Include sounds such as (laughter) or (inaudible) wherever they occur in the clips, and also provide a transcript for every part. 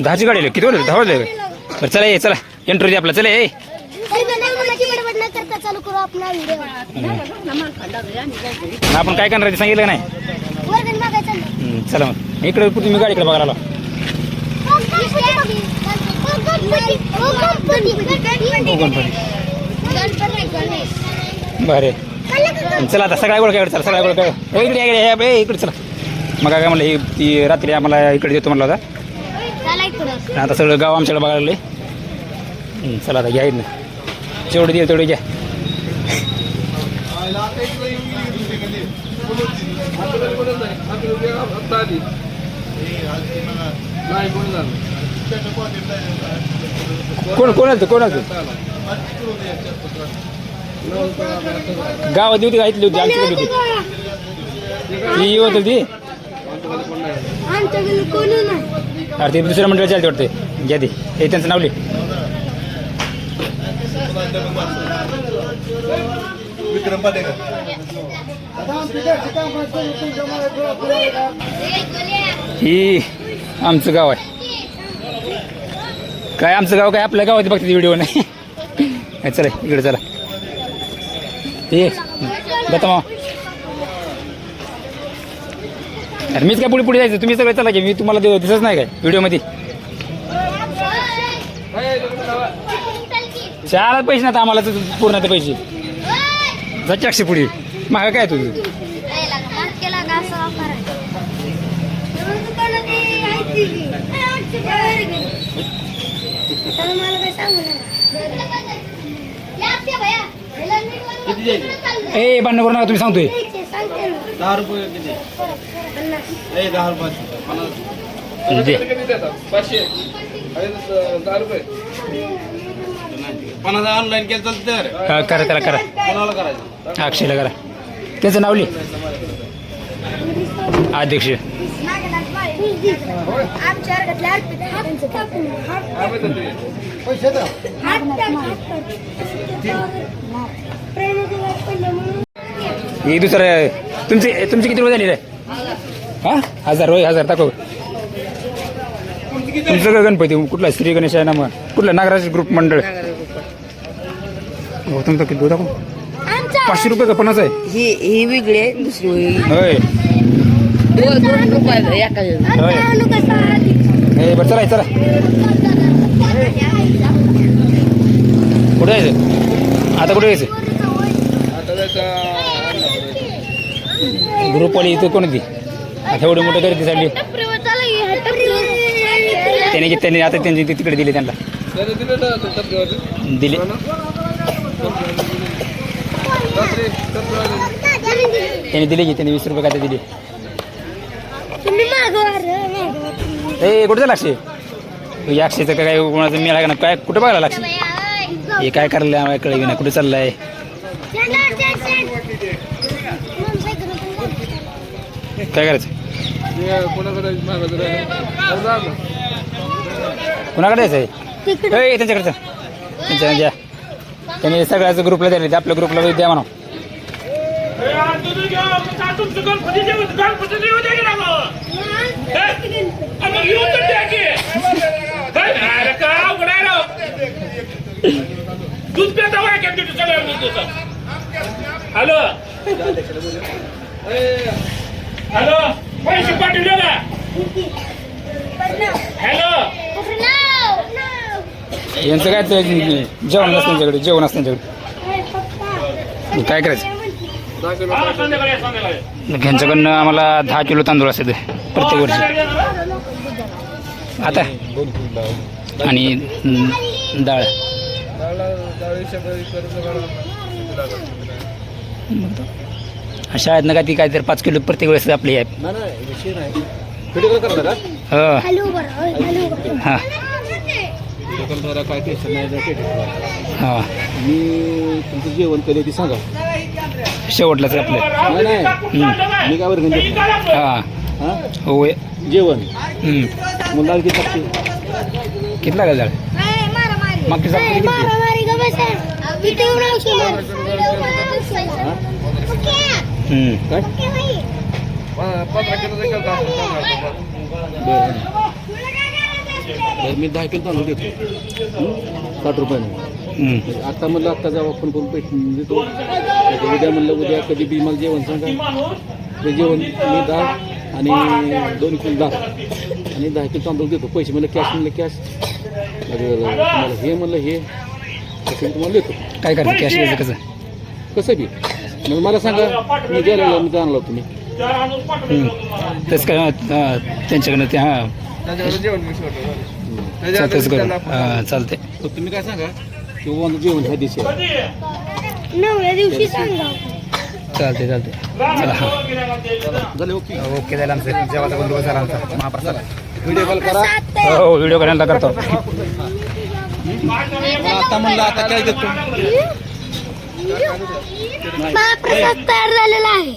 दहाची गाडी आली किती वाजले दहा वाजले बरं चला ये चला. एंट्रो आपला चला ये. आपण काय करणार ते सांगितलं का नाही? हम्म, चला मग. इकडे तुम्ही गाडीकडे बघायला आला. बरे चला आता सगळ्या गोळ काय चला सगळ्या गोळ काय इकडे या, इकडे इकडे चला. मग काय म्हणलं ही ती रात्री आम्हाला इकडे देतो म्हणलं होता आता सगळं गाव आमच्याकडे बघायला लागले चला आता घ्या इथनं. जेवढं देईल तेवढे घ्या. कोण कोण आलं कोण आलं गावात होती का इथली होती आमच्याकडे होती ती होत होती आमच्याकडे कोणी नाही. अरे ते दुसऱ्या मंडळाची आलती वाटते. घ्या ती. हे त्यांचं नाव लिह. विक्रम ही आमचं गाव आहे. काय आमचं गाव काय? आपल्या गावात बघते व्हिडिओ नाही (laughs) चला इकडे चला. ये गतमा अरे मीच काय पुढे पुढे जायचं? तुम्ही सगळं चला की मी तुम्हाला दि- दिसत नाही काय व्हिडिओमध्ये? चार पैसे नाही आम्हाला तर पूर्ण ते पैसे. जायचे अक्षय पुढे. मागं काय तुझं. ए भांडण करू नका तुम्ही सांगतोय. दहा रुपये किती. ए दहा रुपये पन्नास. दे. पन्नास ऑनलाईन केलं चालतं तर हा, करा त्याला करा. कोणाला करायचं? अक्षयला करा. त्याचं नाव लिह. अध्यक्ष. आमच्या वर्गातले अर्पित आहे, त्यांचं टाकून. हात टाक, हात टाक. प्रेमाचं वाट पडलं म्हणून. हे दुसरं तुमचे तुमचे किती रुपये झाले रे हा? हजार होय हजार टाकू तुमचं काय गणपती कुठला? श्री गणेश आहे ना मग. कुठला? नागराज ग्रुप मंडळ. हो तुमचं किती? दाखव. पाचशे रुपये का पन्नास आहे? ही ही वेगळी आहे दुसरी होय. होय. हे बरं चला चला. कुठे यायचं आता कुठे यायचं ग्रुपवाली इथं कोण ती? आता एवढी मोठं गर्दी चालली. त्याने त्यांनी आता त्यांची ती तिकडे दिली त्यांना. दिले त्यांनी दिले की त्यांनी वीस रुपये काय दिले. ए कुठं अक्षय? तुझ्या अक्षयचं काय कोणाचं मेळ आहे का ना काय कुठं बघायला लागશે हे काय करायला कळवी ना कुठं चाललंय? काय करायचं? कुणाकडे तिकडे. आहे ए त्यांच्याकडे चल. त्यांच्या द्या त्यांनी सगळ्याच ग्रुपला द्यायला आपल्या ग्रुपला द्या म्हणा हॅलो. हॅलो पैसे पाठवले ना हॅलो यांचं काय ते जेवण नसतं त्यांच्याकडे जेवण असतं त्यांच्याकडे काय करायचं हा, यांच्याकडनं आम्हाला दहा किलो तांदूळ असते प्रत्येक वर्षी आता आणि हम्म, डाळ शाळेतनं काय ती काय तर पाच किलो प्रत्येक वेळेस आपली आहे. हो. हां. काय टेन्शन नाही हां. मी तुमचं जेवण ती सांगा. शेवटलाच आपलं. नाही. मी काय बरं हां. हां? होय. जेवण. हम्म. मग लाल किती टाकते किती लागेल. मागची ए, किती? मारामारी गं बसा. इथे येऊन औषध मार. ओके. काय. बरं? तर मी दहा किलो तांदूळ देतो. हं? साठ रुपयाने. हम्म. आता म्हणलं आता जावा फोन करून पैसे देतो. उद्या म्हणलं उद्या कधी बी मला जेवण सांगा. ते जेवण मी डाळ आणि दोन किलो डाळ आणि दहा किलो तांदूळ देतो. पैसे म्हणलं कॅश म्हणलं कॅश तुम्हाला हे म्हणलं हे. तुम्हाला देतो. काय करायचं कॅश कसं? कसं बी. मग मला सांगा तुम्ही गेलेला मी जाणला तुम्ही तसं काय अं, त्यांच्याकडनं ते हां. चा- तसं करू. हां चालते तर तुम्ही काय सांगा की बाबा जेवण ह्या दिवशी आहे. दिवशी सांगा. चालते चालते चला हां. झालं ओके? ओके झालं आमचं. जेवायचा बंदोबस्त झाला आमचा. महाप्रसाद. व्हिडिओ कॉल करा. हो व्हिडिओ करायला करतो. आता म्हणलं आता काय देतो? महाप्रसाद तयार झालेला आहे.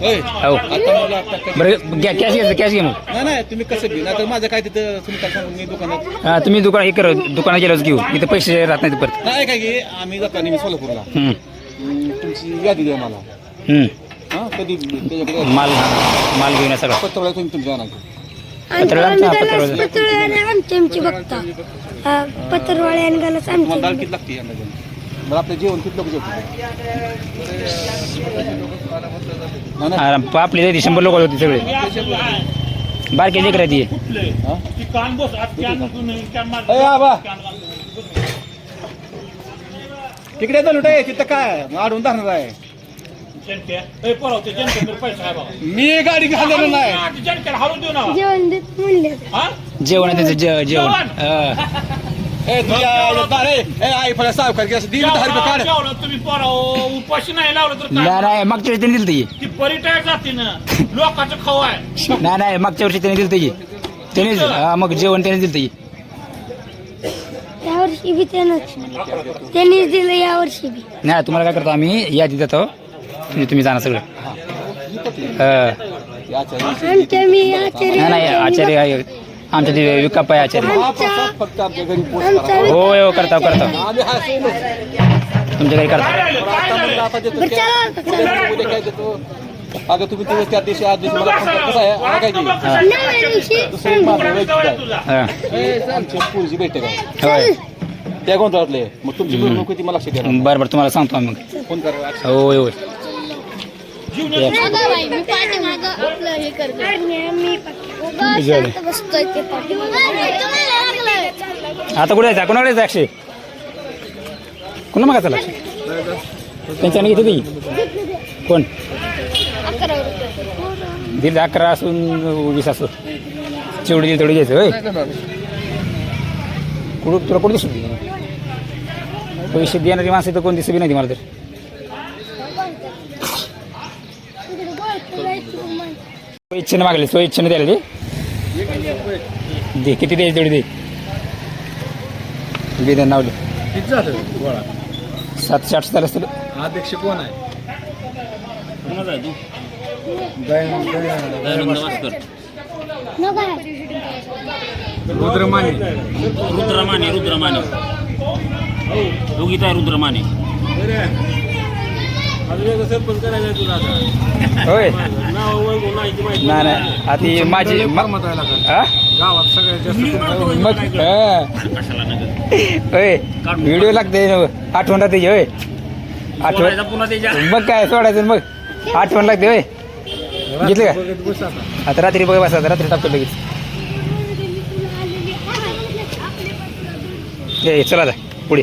होय. हो बरं घ्या कॅश कॅश घे मग. नाही नाही तुम्ही कसं नाही तर माझं काय तिथं तुम्ही काय सांगून मी दुकानात हां तुम्ही दुकान हे कर दुकानात गेलोच घेऊ. इथं पैसे राहत नाहीत परत. नाही काय की आम्ही जाता मी सोलापूरला. हम्म. हम्म, तुमची यादी द्या मला. हम्म. हां कधी त्याच्याकडे माल माल घेऊन या सगळा. पत्रवळ्या तुम्ही तुमच्या आणा पत्रवाळा आमचा, पत्रवाळा. पत्रवाळ्याने आमची आमची बघता. हा, पत्रवाळ्याने गलस तुम्हाला डाळ आमची किती लागते बरं आपलं जेवण किती लोक जेवतो हा, पापली जायची शंभर लोक होती सगळे. बारके लेकर ती तिकडे चालू आहे तिथं काय अडवून धरणार आहे. मी गाडी घाललेलो नाही. जेवण देत म्हणले. हा? जेवण आहे त्यांचं जे- जेवण. ए तुझ्या दारे ए आई फळा सावकार की असं दीड दहा रुपये काढ. जेवलं तुम्ही पोराव उपाशी नाही लावलं तर नाही काय? नाही मागच्या वर्षी त्यांनी दिलं ती परिटाय जाते ना. लोकांचं खाऊ आहे. नाही नाही मागच्या वर्षी त्यांनी दिलं की त्यांनी हा मग जेवण त्यांनी दिलं की त्या वर्षी बी त्यानंच त्यांनीच दिलं या वर्षी बी. नाही तुम्हाला काय करतो आम्ही? यादी देतो. तुम्ही तुम्ही जाणार सगळं. हा. आमच्या मी आचार्य नाही नाही आचार्य आहे. आमच्या ते विकाप आहे आचार्य फक्त आमच्या घरी पोच आमचा हो हो करता करता आम्ही हसून तुमच्या घरी करता आता म्हणलं आता देतो बरं, कॅश. चला, उद्या उद्या काय देतो अगं तुम्ही दिवस त्या दिवशी आज दिवशी मला फोन करा. कसं आहे? आला काय की? दुसरी मारलं वैयक्तिक आहे. तुझा हा. आमच्या पुरीची बैठक आहे होय. त्या गोंधळातले. मग तुमची मिरवणूक होती मला लक्षात द्या बरं बरं तुम्हाला सांगतो आम्ही मग. फोन करा. होय होय. मी आता कुठे जायचं? कोणाकडे जायचं अक्षय? कोणा मागा चला त्यांच्याने घेते ती कोण? दीड अकरा असून वीस असो. चिवडी दिली तेवढी घ्यायचं होय? कुठं तुला कोण दिसू पैसे देणारी माणसं तर कोण दिसत नाही ती मला तर. इच्छेने मागले स्व इच्छेने द्यायला ते. दे किती द्यायची तेवढी दे. बेदन नावले किती झालं? गोळा. सातशे आठशे झालं असतील. अध्यक्ष कोण आहे? रुद्रमाने. रुद्रमाने रुद्रमाने. योगिता रुद्रमाने. होय. नाही नाही. आता माझी मग हा. होय. व्हिडिओ लागते ना, आठवण राहते होय. आठवण मग काय सोडायचं मग. आठवण लागते होय. घेतलं का? आता. रात्री बघ बसा आता रात्री टाकतो लगेच. ये चला पुढे.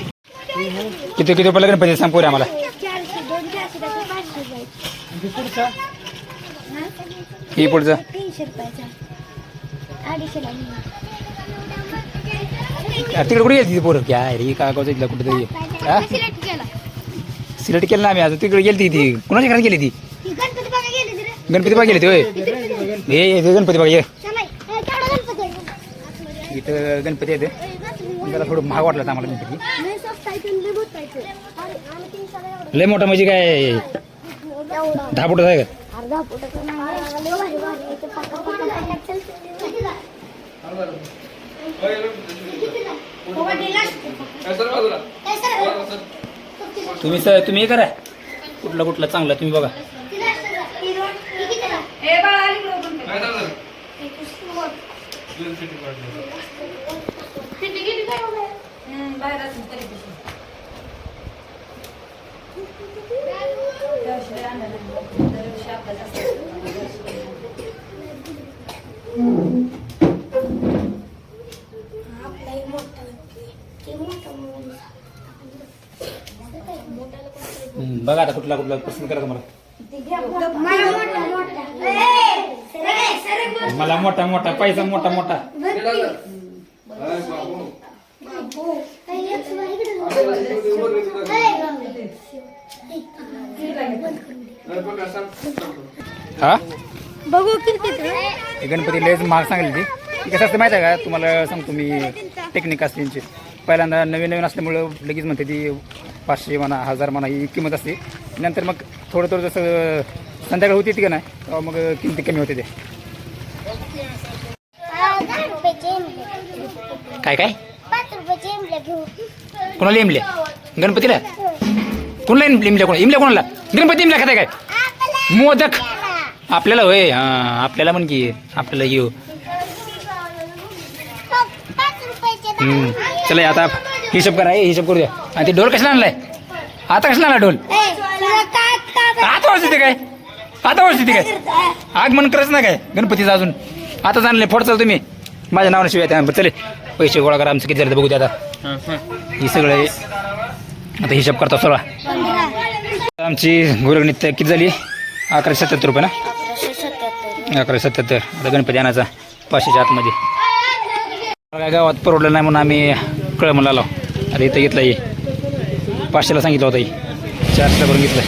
किती किती रुपये गणपती? सांग पुढे आम्हाला चारशे दोन चारशे त्याचं पाचशे रुपये. ही पुढचं? तीनशे रुपयाचा. तिकडे कुठे गेली पोरं? काय रे का गावचं कुठे तरी? सिलेक्ट केला. ना आम्ही आता तिकडे गेली ती. कुणाच्या घरात गेली ती? गणपती बाग गेली ती होय. हे गणपती बाग ये. आहे? इथं गणपती येते त्याला थोडं महाग वाटलं आम्हाला गणपती. आहे, आहे लय मोठा म्हणजे काय? एवढा. दहा फुटाचा आहे का अर्धा फुटाचं नाही, लय भारी भारी आहे. ते पक्का पक्का नाही. कितीला? कितीला? बाबा, दिला असते. ए, सर. तुम्ही सर तुम्ही हे करा कुठला कुठला चांगला तुम्ही बघा. हे कितीला? बघा आता कुठला कुठला पसंत करा तुम्हाला. मला मोठा मोठा पैसा मोठा मोठा. हा? बघू किती गणपती लयच महाग सांगली ती. कसं असतं माहिती आहे का? तुम्हाला सांगतो मी टेक्निक असते त्यांची पहिल्यांदा नवीन नवीन असल्यामुळं लगेच म्हणते ती पाचशे म्हणा हजार म्हणा ही किंमत असते. नंतर मग थोडं थोडं जसं संध्याकाळ होती ती का नाही तेव्हा मग किमती कमी होते ते. काय काय? कोणाला इमले? गणपतीला? कोणाला इम- इमल्या कोणा इमल्या कोणाला? गणपती इमल्या खाताय काय? मोदक. आपल्याला होय हा आपल्याला म्हण की आपल्याला येऊ चला आता हिशोब करा हिशोब करू द्या. आणि ते ढोल कशाला आणलाय? आता कसला आला ढोल? आता वर्ष ते काय? आता वर्ष ते काय? आगमन करत ना काय? गणपतीचं अजून. आता जाणले फोडचाल तुम्ही. माझ्या नावाने शिवाय चले पैसे गोळा करा आमचं किती झालं बघू द्या आता. हे सगळे आता हिशोब करता सर्व आमची गुरगणित किती झाली? अकराशे सत्याहत्तर रुपये ना? अकराशे सत्याहत्तर. आता गणपती आणायचा पाचशेच्या आतमध्ये. काय गावात परवडलं नाही म्हणून आम्ही कळ म्हणून आलो. आता इथं घेतलं हे. पाचशेला सांगितलं होतं हे. चारशेला भरून घेतलं.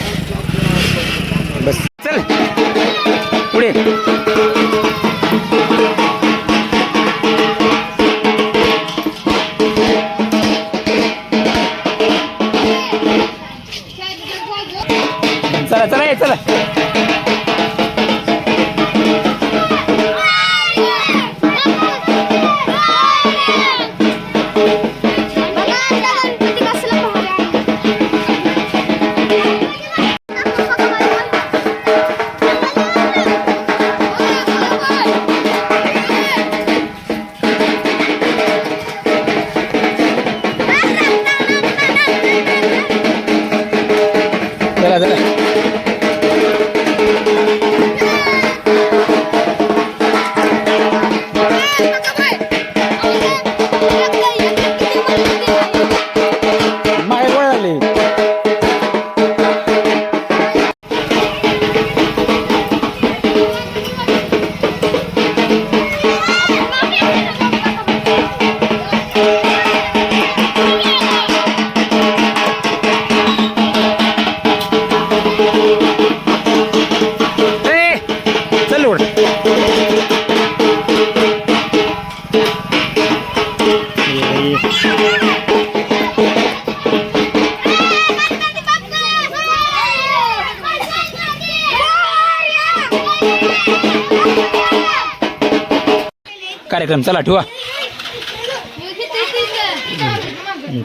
कार्यक्रम चला ठेवा.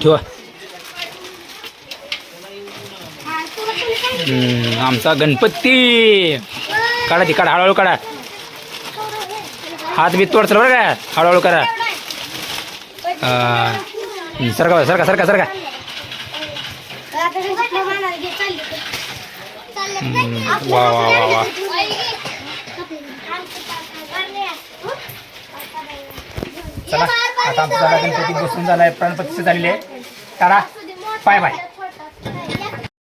ठेवा. आमचा गणपती. काढा ती काढा हळूहळू काढा. हात बीत तोडचं बरं का हळूहळू करा. सरका सरका सरका सरका. वा वा वा वा. चला आता आमचा झाला गणपती बसून झालाय प्राणप्रतिष्ठा झालेली. आहे तारा बाय बाय.